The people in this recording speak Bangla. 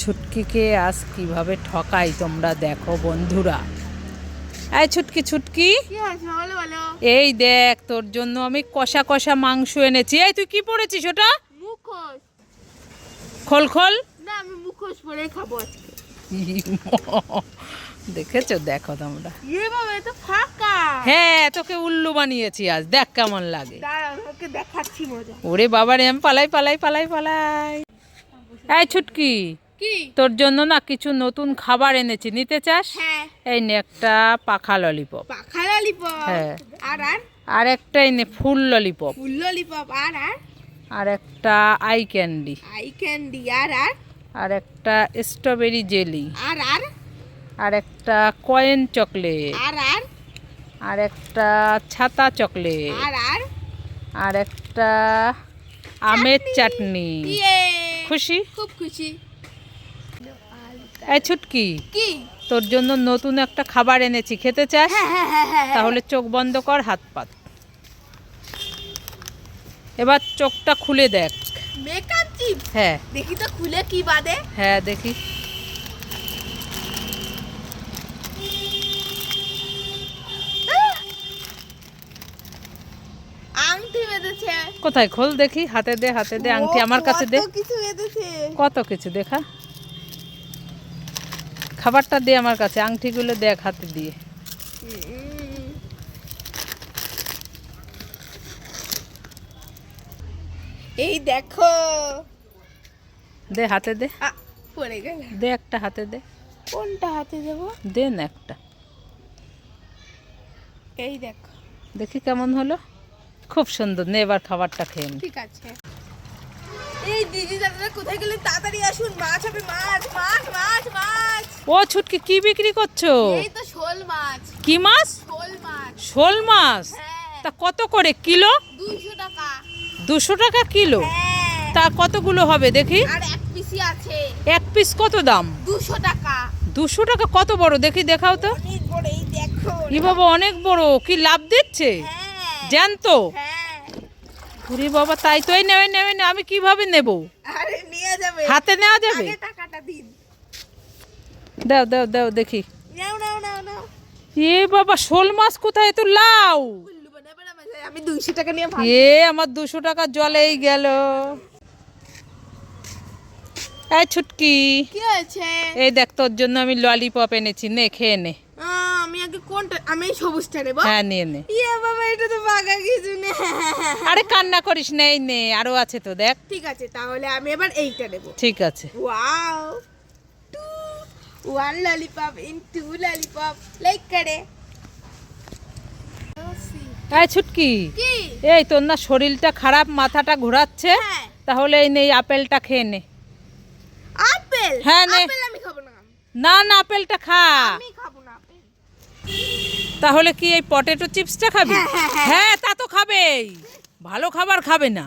ছুটকিকে আজ কীভাবে ঠকাই তোমরা দেখো বন্ধুরা? এই ছুটকি ছুটকি। এই দেখ তোর জন্য আমি কষা কষা মাংস এনেছি। এই তুই কি পড়েছিস ওটা? মুখোশ। খোল খোল। মুখোশ পরে খাব দেখেছ? দেখো তোমরা। ইয়ে বাবা হ্যাঁ তোকে উল্লু বানিয়েছি আজ। দেখ কেমন লাগে। ওরে বাবারে আমি পালাই পালাই পালাই পালাই। এই ছুটকি। তোর জন্য না কিছু নতুন খাবার এনেছি। নিতে চাস? হ্যাঁ। এই নে একটা পাখা ললিপপ পাখা ললিপপ হ্যাঁ। আর আর? আর একটা এনে ফুল ললিপপ ফুল ললিপপ আর আর? আর একটা আই ক্যান্ডি আই ক্যান্ডি আর আর? আর একটা স্ট্রবেরি জেলি আর আর? আর একটা কয়েন চকলেট আর আর? আর একটা ছাতা চকলেট আর আর? আর একটা আমের চাটনি। ইয়ে। খুশি? খুব খুশি। ছুটকি? কি? তোর জন্য নতুন একটা খাবার এনেছি খেতে চাস? হ্যাঁ হ্যাঁ হ্যাঁ তাহলে চোখ বন্ধ কর হাত পাত এবার চোখটা খুলে দেখ। মেকআপ চিপ হ্যাঁ। দেখি তো খুলে কি বাদে। হ্যাঁ দেখি। কোথায়? খোল দেখি হাতে দে হাতে দে আংটি আমার কাছে দে। কিছু কত কিছু দেখা। খাবারটা দে আমার কাছে আংটিগুলো দেখ হাতে দিয়ে। এই দেখো। দে হাতে দে। পড়ে গেল। দে একটা হাতে দে। কোনটা হাতে দেবো? দে না একটা। এই দেখো। দেখি কেমন হলো। খুব সুন্দর নে এবার খাবারটা খেয়ে নে। ঠিক আছে। এই দিদি দাদারা কোথায় গেলে তাড়াতাড়ি আসুন? মাছ হবে মাছ মাছ মাছ মাছ। ও ছুটকি কি বিক্রি করছ? এই তো শোল মাছ। কি মাছ? শোল মাছ। শোল মাছ? হ্যাঁ। তা কত করে? কিলো? দুইশো টাকা। দুশো টাকা কিলো? হ্যাঁ। তা কতগুলো হবে দেখি? আর এক পিসি আছে। এক পিস কত দাম? দুশো টাকা। দুশো টাকা কত বড়? দেখি দেখাও তো। অনেক বড় এই দেখো। ই বাবা অনেক বড়। কি লাভ দিচ্ছে? হ্যাঁ। জ্যান্ত। হ্যাঁ। ওরে বাবা তাই তো এই নেবে নেবে না আমি কীভাবে নেব? আরে নিয়ে যাবে। হাতে নেওয়া যাবে? আগে টাকাটা দিন। দাও দাও দাও দেখি। নাও নাও নাও নাও। এ বাবা শোল মাছ কোথায়? তো লাউ। আমি দুইশো টাকা নিয়ে এ আমার দুশো টাকা জলেই গেল। এই ছুটকি। কি হয়েছে? এই দেখ তোর জন্য আমি ললিপপ এনেছি নে খেয়ে নে। কোনটা? আমি এই সবুজটা নেব। হ্যাঁ নিয়ে নে। ইয়ে বাবা এটা তো বাগা কিছু নেই। আরে কান্না করিস না এই নে আরও আছে তো দেখ। ঠিক আছে তাহলে আমি এবার এইটা নেব। ঠিক আছে। Wow. Two one lollipop in two lollipop. Like করে। এই ছুটকি এই তোর না শরীরটা খারাপ মাথাটা ঘোরাচ্ছে। হ্যাঁ। তাহলে এই নে এই আপেলটা খেয়ে নে। আপেল? হ্যাঁ, নে। না না আপেলটা খা। আমি খাব না। তাহলে কি এই পটেটো চিপসটা খাবে? হ্যাঁ, হ্যাঁ, হ্যাঁ। হ্যাঁ তা তো খাবেই। ভালো খাবার খাবে না।